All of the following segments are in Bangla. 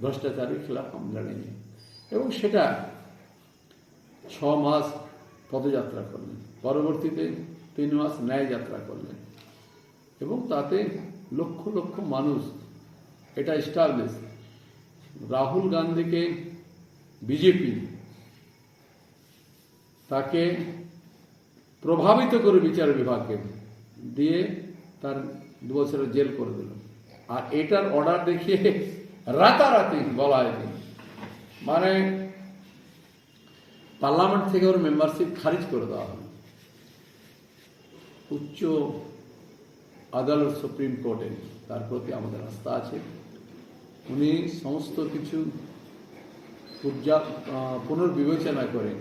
ভ্রষ্টাচারের খেলাফ আমরা নিয়ে এবং সেটা ছ মাস পদযাত্রা করলেন। পরবর্তীতে তিন মাস ন্যায় যাত্রা করলেন। এবং তাতে লক্ষ লক্ষ মানুষ, এটা স্টাবলিশ রাহুল গান্ধীকে বিজেপি তাকে প্রভাবিত করে বিচার বিভাগকে দিয়ে তার দু বছরের জেল করে দিল। আর এটার অর্ডার দেখিয়ে রাতারাতি বলা হয়নি মানে পার্লামেন্ট থেকে ওর মেম্বারশিপ খারিজ করে দেওয়া হলো। উচ্চ আদালত সুপ্রিম কোর্টে তার প্রতি আমাদের আস্থা আছে। উনি সমস্ত কিছু পূজা পুনর্বিবেচনা করে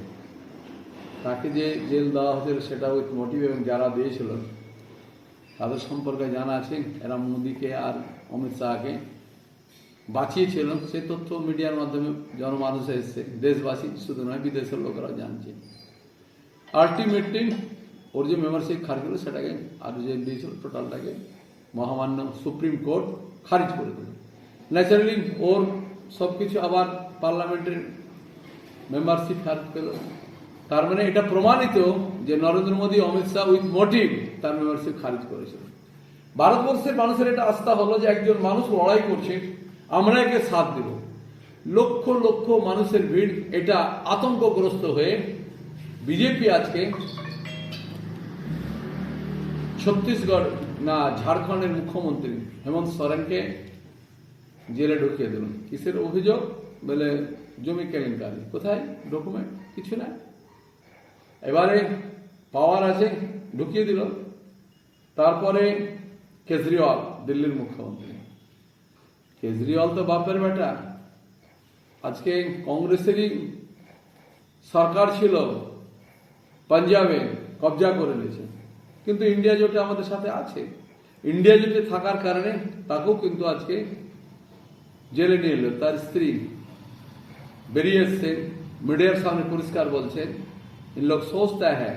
তাকে যে জেল দেওয়া হয়েছিল সেটা উইথ মোটিভ এবং যারা দিয়েছিল, তাদের সম্পর্কে জানা আছে। এরা মোদিকে আর অমিত শাহকে। বাঁচিয়েছিল সে তথ্য মিডিয়ার মাধ্যমে জনমানুষে এসছে। দেশবাসী, শুধু নয়, বিদেশের লোকেরাও জানছে। আলটিমেটলি ওর যে মেম্বারশিপ খারিজ করল সেটাকে আর যে দিয়েছিল টোটালটাকে মহামান্য সুপ্রিম কোর্ট খারিজ করে দিল। ন্যাচারালি ওর সব কিছু আবার পার্লামেন্টের মেম্বারশিপ খারিজ করল তার মানে এটা প্রমাণিত যে নরেন্দ্র মোদী, অমিত শাহ উইথ মোটিভ তার মেম্বারশিপ খারিজ করেছিল। ভারতবর্ষের মানুষের এটা আস্থা হলো যে একজন মানুষ লড়াই করছে আমরা একে সাথ দেব। লক্ষ লক্ষ মানুষের ভিড়, এটা আতঙ্কগ্রস্ত হয়ে বিজেপি আজকে ছত্তিশগড় না ঝাড়খণ্ডের মুখ্যমন্ত্রী হেমন্ত সোরেনকে জেলে ঢুকিয়ে দিল কিসের অভিযোগ? বলে জমি কেলেঙ্কারি। কোথায়? ডকুমেন্ট? কিছু না? এবারে পাওয়ার আছে, ঢুকিয়ে দিল। তারপরে কেজরিওয়াল, দিল্লির মুখ্যমন্ত্রী। কেজরিওয়াল তো বাপের বেটা আজকে কংগ্রেসেরই সরকার ছিল পাঞ্জাবে কবজা করে নিয়েছে কিন্তু ইন্ডিয়া জোটে আমাদের সাথে আছে ইন্ডিয়া জোটে থাকার কারণে তাকেও কিন্তু আজকে জেলে নিয়ে এলো তার স্ত্রী বেরিয়ে এসছে মিডিয়ার সামনে পরিষ্কার বলছেন इन लोग सोचता है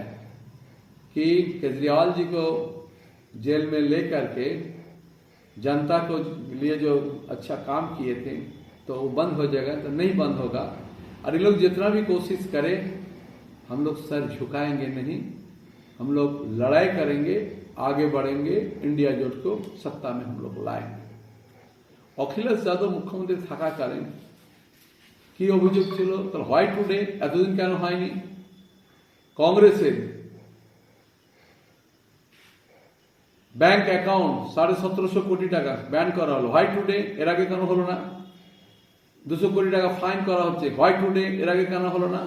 कि केजरीवाल जी को जेल में लेकर के जनता को लिए जो अच्छा काम किए थे तो वो बंद हो जाएगा तो नहीं बंद होगा और ये लोग जितना भी कोशिश करें हम लोग सर झुकाएंगे नहीं हम लोग लड़ाई करेंगे आगे बढ़ेंगे इंडिया जोट को सत्ता में हम लोग लाएंगे অখিলেশ যাদব মুখ্যমন্ত্রী থাকাকালীন কি অভিযোগ ছিল তার হোয়াইট টুডে এতদিন কেন হয়নি কংগ্রেসের ব্যাংক অ্যাকাউন্ট সাড়ে সতেরোশো কোটি টাকা ব্যান করা হলো। হোয়াইট টুডে এর আগে কেন হলো না? দুশো কোটি টাকা ফাইন করা হচ্ছে। হোয়াইট টুডে এর আগে কেন হলো না?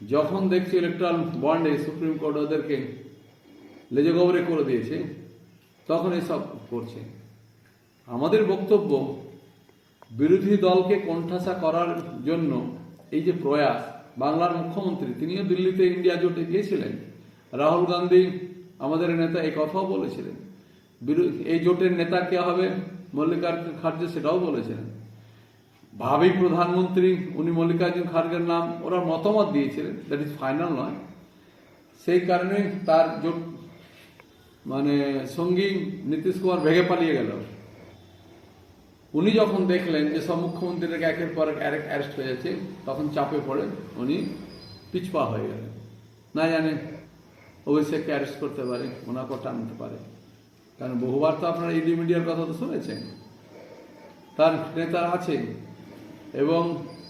যখন দেখছি ইলেকট্রাল বন্ডে সুপ্রিম কোর্ট ওদেরকে লেজে গবরে করে দিয়েছে, তখন এসব করছে। আমাদের বক্তব্য, বিরোধী দলকে কোণঠাসা করার জন্য এই যে প্রয়াস, বাংলার মুখ্যমন্ত্রী, তিনিও দিল্লিতে ইন্ডিয়া জোটে গিয়েছিলেন। রাহুল গান্ধী আমাদের নেতা এই কথাও বলেছিলেন। এই জোটের নেতা কে হবে? মল্লিকার্জুন খার্গে সেটাও বলেছিলেন। ভাবি প্রধানমন্ত্রী, উনি মল্লিকার্জুন খার্গের নাম, ওরা মতামত দিয়েছিলেন দ্যাট ইজ ফাইনাল নয়। সেই কারণে তার জোট মানে সঙ্গী নীতিশ কুমার ভেগে পালিয়ে গেল। উনি যখন দেখলেন যে সব মুখ্যমন্ত্রীরা একের পর এক অ্যারেস্ট হয়ে যাচ্ছে, তখন চাপে পড়ে উনি পিছপা হয়ে গেলেন। না জানেন অভিষেককে অ্যারেস্ট করতে পারে ওনাকেও টানতে পারে কারণ বহুবার তো আপনারা ইডি মিডিয়ার কথা তো শুনেছেন তার নেতা আছে এবং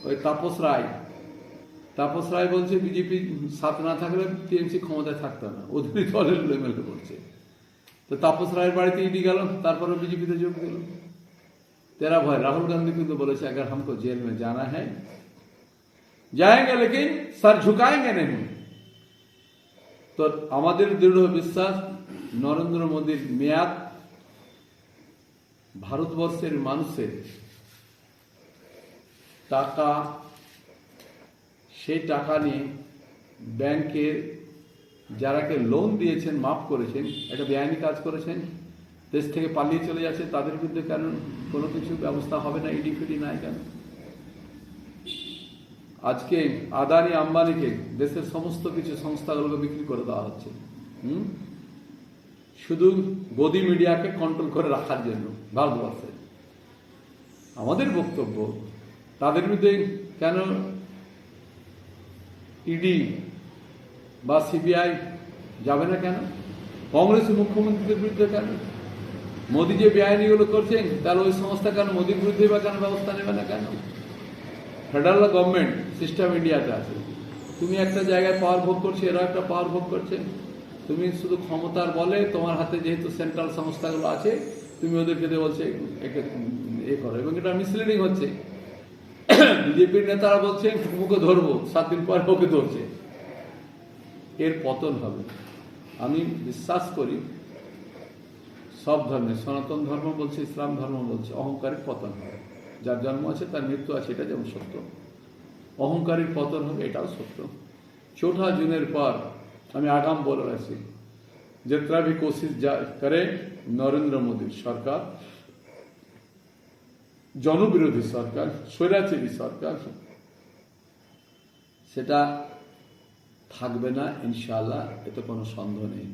ওই তাপস রায় তাপস রায় বলছে বিজেপি সাথ না থাকলে টিএমসি ক্ষমতায় থাকতো না ওদেরই দলের এমএলএ করছে তো তাপস রায়ের বাড়িতে ইডি গেল তারপরে বিজেপিতে যোগ দিল तेरा भाई राहुल गांधी को तो बोले से अगर हमको जेल में जाना है जाएंगे लेकिन सर झुकाएंगे नहीं তো আমাদের দৃঢ় বিশ্বাস, নরেন্দ্র মোদীর মেয়াদ ভারতবর্ষের মানুষের টাকা, সেই টাকা নিয়ে ব্যাংকের যারাকে লোন দিয়েছেন, মাফ করেছেন এটা বেআইনি কাজ করেছেন, দেশ থেকে পালিয়ে চলে যাচ্ছে, তাদের বিরুদ্ধে কেন কোনো কিছু ব্যবস্থা হবে না ইডি ফিডি নাই কেন? আজকে আদানি আম্বানিকে দেশের সমস্ত কিছু সংস্থাগুলোকে বিক্রি করে দেওয়া হচ্ছে, হুম? শুধু গদি মিডিয়াকে কন্ট্রোল করে রাখার জন্য, ভারতবর্ষে। আমাদের বক্তব্য, তাদের বিরুদ্ধে কেন ইডি বা সিবিআই যাবে না কেন? কংগ্রেস মুখ্যমন্ত্রীদের বিরুদ্ধে কেন? মোদী যে বেআইনিগুলো করছেন, তাহলে ওই সংস্থা কেন মোদীর বিরুদ্ধে বা কেন ব্যবস্থা নেবে না কেন? ফেডারেল গভর্নমেন্ট সিস্টেম ইন্ডিয়াতে আছে। তুমি একটা জায়গায় পাওয়ার ভোগ করছ এরা একটা পাওয়ার ভোগ করছে। তুমি শুধু ক্ষমতার বলে তোমার হাতে যেহেতু সেন্ট্রাল সংস্থাগুলো আছে, তুমি ওদেরকে দিয়ে বলছে এ করো। এবং এটা মিসলিডিং হচ্ছে। বিজেপির নেতারা বলছে মুখে ধরবো, সাত দিন পর ওকে ধরছে। এর পতন হবে। আমি বিশ্বাস করি, সব ধর্মে, সনাতন ধর্ম বলছে, ইসলাম ধর্ম বলছে, অহংকারের পতন হবে। যার জন্ম আছে, তার মৃত্যু আছে, এটা যেমন সত্য। অহংকারীর পতন হবে, এটাও সত্য। চৌঠা জুনের পর আমি আগাম বলে রাখছি যে ভি কোশিস করে নরেন্দ্র মোদীর সরকার, জনবিরোধী সরকার, স্বৈরাচারী সরকার, সেটা থাকবে না ইনশাল্লাহ এতে কোনো সন্দেহ নেই।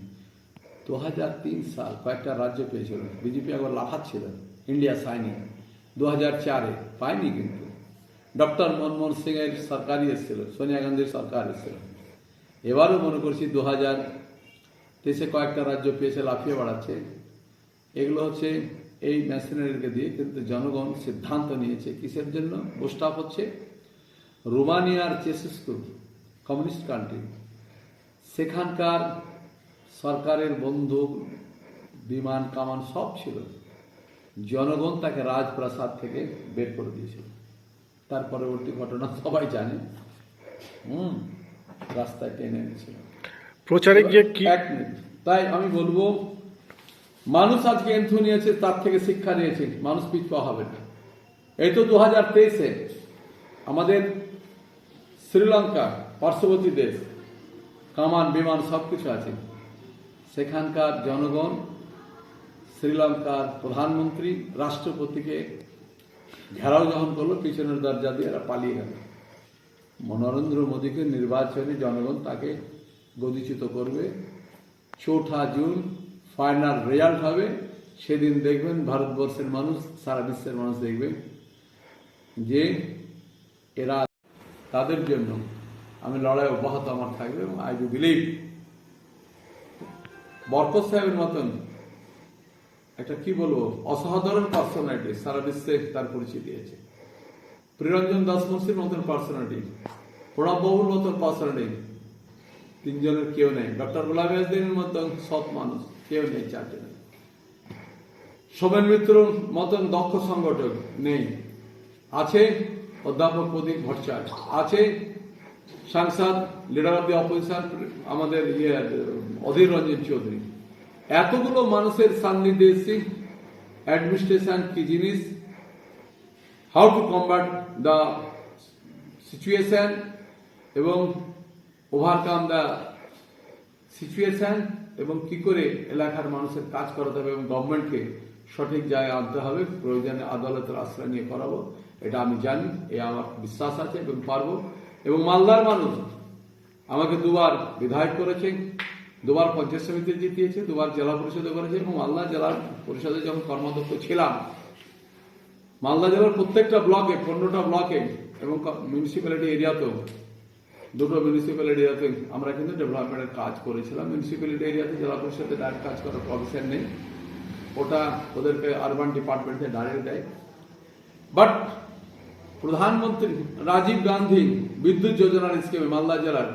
দু হাজার তিন সাল কয়েকটা রাজ্য পেয়েছিল, বিজেপি একবার লাফাচ্ছিল, ইন্ডিয়া সাইনিং। দু হাজার চারে পায়নি কিন্তু। ডক্টর মনমোহন সিং এর সরকারই এসেছিল, সোনিয়া গান্ধীর সরকার এসেছিল। এবারও মনে করছি দু হাজার দেশে কয়েকটা রাজ্য পেয়েছে লাফিয়ে বাড়াচ্ছে। এগুলো হচ্ছে এই মেশিনারিকে দিয়ে কিন্তু জনগণ সিদ্ধান্ত নিয়েছে, কিসের জন্য? প্রস্তাব হচ্ছে রোমানিয়ার চেসিসকু কমিউনিস্ট কান্ট্রি সেখানকার সরকারের বন্দুক বিমান, কামান সব ছিল। জনগণ তাকে রাজপ্রাসাদ থেকে বের করে দিয়েছিল। তার পরবর্তী ঘটনা সবাই জানে। হুম রাস্তায় টেনে এনেছিল। প্রচারে গিয়ে কি এক মিনিট। তাই আমি বলব মানুষ আজকে এন্থু নিয়েছে তার থেকে শিক্ষা নিয়েছে। মানুষ পিছপা হবে না। এই তো দু হাজার তেইশে আমাদের শ্রীলঙ্কা পার্শ্ববর্তী দেশ কামান বিমান সব কিছু আছে। সেখানকার জনগণ শ্রীলঙ্কার প্রধানমন্ত্রী রাষ্ট্রপতিকে ঘেরাও যখন করল, পিছনের দরজা দিয়ে এরা পালিয়ে গেল। নরেন্দ্র মোদীকে নির্বাচনে জনগণ তাকে গদিচিত করবে। চৌঠা জুন ফাইনাল রেজাল্ট হবে। সেদিন দেখবেন ভারতবর্ষের মানুষ, সারা বিশ্বের মানুষ দেখবে যে এরা তাদের জন্য আমি লড়াই অব্যাহত আমার থাকবে এবং আই ডু বিলিভ বরকত সাহেবের মতন একটা কি বলব, অসাধারণ পার্সোনালিটি সারা বিশ্বে তার পরিচয় দিয়েছে। প্রিরঞ্জন দাস মতন পার্সোনালিটি প্রণব বাবুর মতন পার্সোনালিটি তিনজনের কেউ নেই। ডক্টর গোলাম আজদিনের মতন সৎ মানুষ কেউ নেই চারজনের সোমেন মিত্রর মতন দক্ষ সংগঠক নেই। আছে অধ্যাপক প্রদীপ ভট্টাচার্য, আছে সাংসদ লিডার অব দি অপোজিশন আমাদের ইয়ে অধীর রঞ্জন চৌধুরী। এতগুলো মানুষের সান্নিধ্যে এসেছি। অ্যাডমিনিস্ট্রেশন কি জিনিস? How to combat the situation এবং ওভারকাম দ্য সিচুয়েশন এবং কি করে এলাকার মানুষের কাজ করাতে হবে এবং গভর্নমেন্টকে সঠিক জায়গায় আনতে হবে, প্রয়োজনে আদালতের আশ্রয় নিয়ে করাবো। এটা আমি জানি, এ আমার বিশ্বাস আছে এবং পারব। এবং মালদার মানুষ আমাকে দুবার বিধায়ক করেছে। দুবার পঞ্চায়েত সমিতি জিতিয়েছে, দুবার জেলা পরিষদে করেছে এবং মালদা জেলার পরিষদে যখন কর্মদক্ষ ছিলাম, মালদা জেলার প্রত্যেকটা ব্লকে, পনেরোটা ব্লকে এবং মিউনিসিপ্যালিটি এরিয়াতেও, দুটো মিউনিসিপ্যালিটি এরিয়াতে আমরা কিন্তু ডেভেলপমেন্টের কাজ করেছিলাম। মিউনিসিপ্যালিটি এরিয়াতে জেলা পরিষদে ডাইরেক্ট কাজ করার প্রভিশন নেই। ওটা ওদেরকে আরবান ডিপার্টমেন্টে ডাইরেক্ট দেয়। বাট প্রধানমন্ত্রী রাজীব গান্ধী বিদ্যুৎ যোজনার স্কিমে মালদা জেলার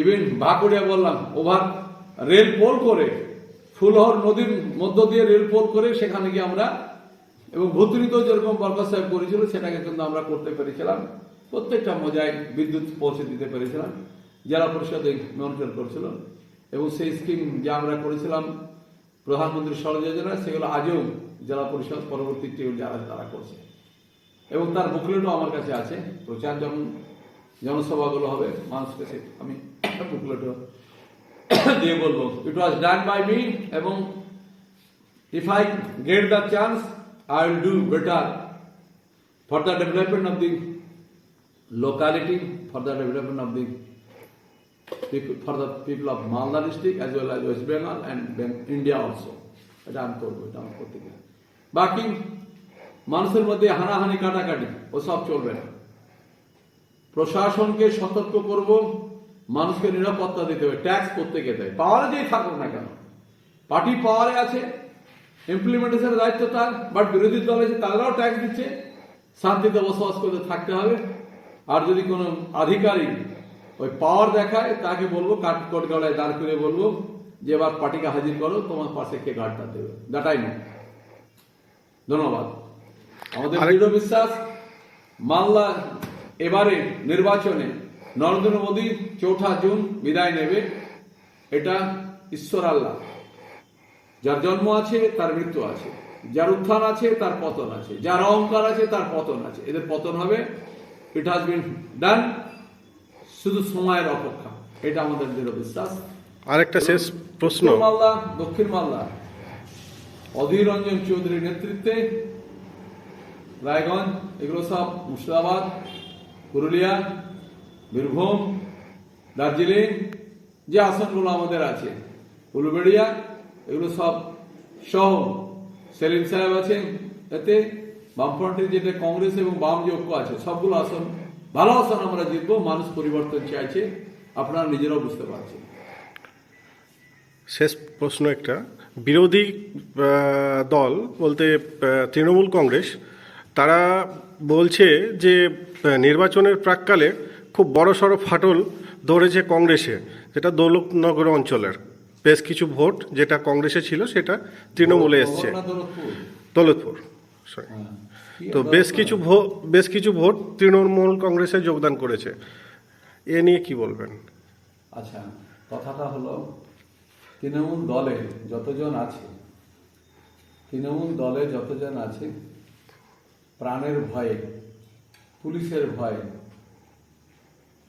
ইভেন বাঁকুড়িয়া বললাম ওভার রেল পোল করে, ফুলহর নদীর মধ্য দিয়ে রেল পোল করে সেখানে গিয়ে আমরা, এবং ভূতরিত যেরকম বরকত সাহেব করেছিল, সেটাকে কিন্তু আমরা করতে পেরেছিলাম। প্রত্যেকটা মজায় বিদ্যুৎ পৌঁছে দিতে পেরেছিলাম। জেলা পরিষদে মনিটর করছিল। এবং সেই স্কিম যা আমরা করেছিলাম, প্রধানমন্ত্রী সড়ক যোজনা, সেগুলো আজও জেলা পরিষদ পরবর্তী টিউল যারা তারা করছে। এবং তার বুকলেটও আমার কাছে আছে। প্রচার যখন জনসভাগুলো হবে, মানুষকে আমি বুকলেটও দিয়ে বলব। It was done by me এবং if I get the chance I will do better for the development of the locality for the development of the for the people of Malda district as well as West Bengal and India also এটা আমি করব, এটা আমি করতে গেলে বাকি মানুষের মধ্যে হানাহানি, কাটাকাটি ও সব চলবে না। প্রশাসনকে সতর্ক করব। মানুষকে নিরাপত্তা দিতে হবে ট্যাক্স প্রত্যেকে দেয়। পাওয়ারে যেই থাকুক না কেন। পার্টি পাওয়ারে আছে ইমপ্লিমেন্টেশনের দায়িত্ব তার বাট বিরোধী দল আছে তারাও ট্যাক্স দিচ্ছে। শান্তিতে বসবাস করতে থাকতে হবে। আর যদি কোনো আধিকারিক ওই পাওয়ার দেখায় তাকে বলব কাঠ কোট দাঁড় করে বলব যে এবার পার্টিকে হাজির করো তোমার পাশে কে গার্ডটা দেবে? দ্যাটাই নো ধন্যবাদ। আমাদের দৃঢ় বিশ্বাস মালদা এবারে নির্বাচনে নরেন্দ্র মোদী চৌঠা জুন বিদায় নেবে। এটা ঈশ্বর আল্লাহ। যার জন্ম আছে তার মৃত্যু আছে। যার উত্থান আছে তার পতন আছে। যার অহংকার আছে তার পতন আছে। এদের পতন হবে। ইট হাজ বিন ডান শুধু সময়ের অপেক্ষা। এটা আমাদের দৃঢ় বিশ্বাস। আরেকটা শেষ প্রশ্ন। মালদা দক্ষিণ মালদা। অধীর রঞ্জন চৌধুরীর নেতৃত্বে রায়গঞ্জ এগুলো সব মুর্শিদাবাদ পুরুলিয়া বীরভূম, দার্জিলিং, যে আসনগুলো আমাদের আছে, উলুবেড়িয়া, এগুলো সব সহ সেলিম সাহেব আছেন, এতে বামফ্রন্টের যেটা কংগ্রেস এবং বাম যে ঐক্য আছে, সবগুলো আসন, ভালো আসন আমরা জিতবো, মানুষ পরিবর্তন চাইছে, আপনারা নিজেরাও বুঝতে পারছেন। শেষ প্রশ্ন একটা। বিরোধী দল বলতে তৃণমূল কংগ্রেস, তারা বলছে যে নির্বাচনের প্রাককালে খুব বড় সড়ো ফাটল ধরেছে কংগ্রেসে যেটা দৌলতনগর অঞ্চলের বেশ কিছু ভোট যেটা কংগ্রেসে ছিল সেটা তৃণমূলে এসছে দৌলতপুর। sorry। হ্যাঁ। তো বেশ কিছু ভোট বেশ কিছু ভোট তৃণমূল কংগ্রেসে যোগদান করেছে এ নিয়ে কি বলবেন আচ্ছা কথাটা হলো তৃণমূল দলে যতজন আছে তৃণমূল দলে যতজন আছে প্রাণের ভয়ে পুলিশের ভয়ে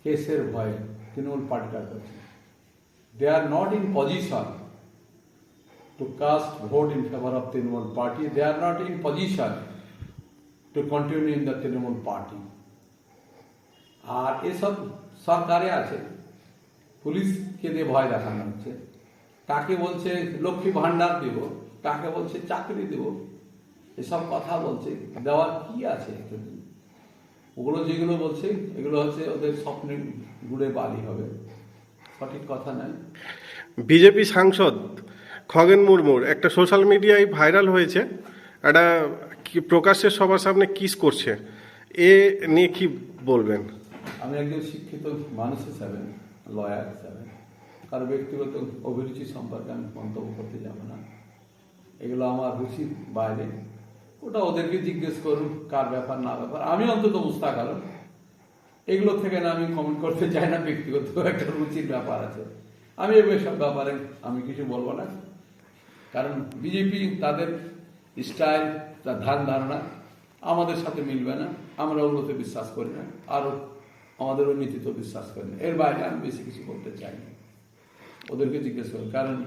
কেসের ভয়ে তৃণমূল পার্টিটা করছে they are not in position to cast vote in favour of Trinamool party they are not in position to continue in the Trinamool party আর এসব সরকারে আছে, পুলিশকে দিয়ে ভয় দেখানো হচ্ছে। কাকে বলছে লক্ষ্মী ভান্ডার দেব, কাকে বলছে চাকরি দেব, এসব কথা বলছে। দেওয়ার কি আছে ওগুলো যেগুলো বলছে এগুলো হচ্ছে ওদের স্বপ্নের গুড়ে বালি হবে। সঠিক কথা নয়। বিজেপি সাংসদ খগেন মুর্মুর একটা সোশ্যাল মিডিয়ায় ভাইরাল হয়েছে একটা কি- প্রকাশ্যে সবার সামনে কিস করছে। এ নিয়ে কি বলবেন? আমি একজন শিক্ষিত মানুষ হিসাবে লয়ার হিসাবে কারও ব্যক্তিগত অভিরুচি সম্পর্কে আমি মন্তব্য করতে যাব না। এগুলো আমার রুচির বাইরে। ওটা ওদেরকে জিজ্ঞেস করুন কার ব্যাপার, না ব্যাপার। আমি অন্তত মুস্তাক আলম। এগুলো থেকে না আমি কমেন্ট করতে চাই না, ব্যক্তিগত একটা রুচির ব্যাপার আছে। আমি এসব ব্যাপারে আমি কিছু বলব না। কারণ বিজেপি তাদের স্টাইল তার ধ্যান ধারণা আমাদের সাথে মিলবে না। আমরা ওগুলোতে বিশ্বাস করি না। আরও আমাদের ওই নীতিতেও বিশ্বাস করি না। এর বাইরে আমি বেশি কিছু বলতে চাই না। ওদেরকে জিজ্ঞেস করি কারণ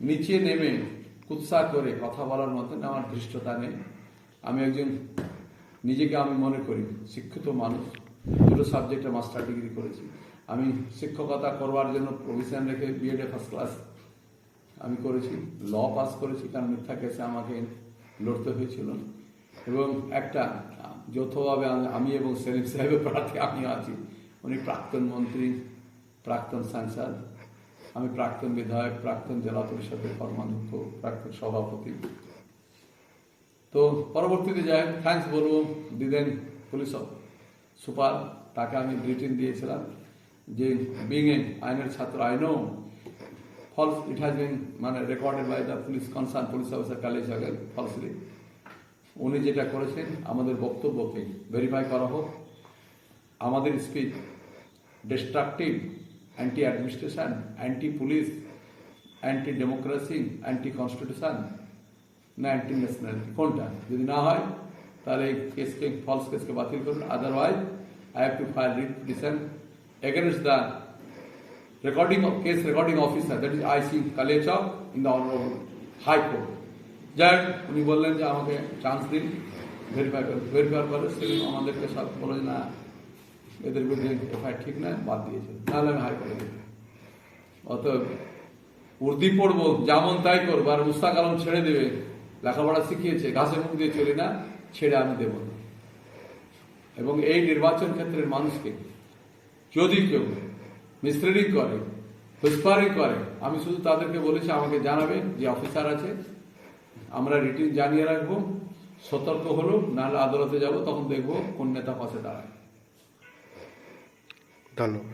নিচে নেমে কুৎসা করে কথা বলার মতন আমার ধৃষ্টতা নেই। আমি একজন, নিজেকে আমি মনে করি, শিক্ষিত মানুষ। দুটো সাবজেক্টে মাস্টার ডিগ্রি করেছি। আমি শিক্ষকতা করবার জন্য প্রভিশন রেখে বিএডে ফার্স্ট ক্লাস আমি করেছি। ল পাস করেছি, কারণ মিথ্যা কেসে আমাকে লড়তে হয়েছিল। এবং একটা, যৌথভাবে আমি- এবং সেলিম সাহেবের প্রার্থী আমি আছি। উনি প্রাক্তন মন্ত্রী, প্রাক্তন সাংসদ। আমি প্রাক্তন বিধায়ক, প্রাক্তন জেলা পরিষদের কর্মাধ্যক্ষ, প্রাক্তন সভাপতি। তো পরবর্তীতে যাই থ্যাঙ্কস বলব, দিলেন পুলিশ সুপার, তাকে আমি গ্রিটিং দিয়েছিলাম যে বিং এ আইনের ছাত্র I know false it has been মানে recorded by the police concern police officer college আগাল ফলসলি উনি যেটা করেছেন, আমাদের বক্তব্যকে ভেরিফাই করা হোক। আমাদের speech destructive anti administration anti police anti democracy anti constitution না অ্যান্টি ন্যাশনালিটি কোনটা? যদি না হয় তাহলে এই কেসকে ফলস কেসকে বাতিল করুন। Otherwise I have to file writ petition against the recording of case recording officer that is IC Kalechak in the Honorable High Court. যাই হোক, উনি বললেন যে আমাকে চান্স দিন ভেরিফাই করে ভেরিফাই করে সেদিন আমাদেরকে সব বলে যে না এদের বিরুদ্ধে এফআইআর ঠিক নয় বাদ দিয়েছে। নাহলে আমি হাইকোর্টে দেবো অতএব উর্দি পড়ব, যেমন তাই করব, আর মুস্তাক আলম ছেড়ে দেবে, লেখাপড়া শিখিয়েছে, ঘাসে মুখ দিয়ে চলি না, ছেড়ে আমি দেব না। এবং এই নির্বাচন ক্ষেত্রের মানুষকে যদি কেউ মিসলিডিং করে হুসপারিং করে, আমি শুধু তাদেরকে বলেছি, আমাকে জানাবে যে অফিসার আছে, আমরা রিটিন জানিয়ে রাখব, সতর্ক হলো, নাহলে আদালতে যাব, তখন দেখব কোন নেতা পাশে দাঁড়ায়। ধন্যবাদ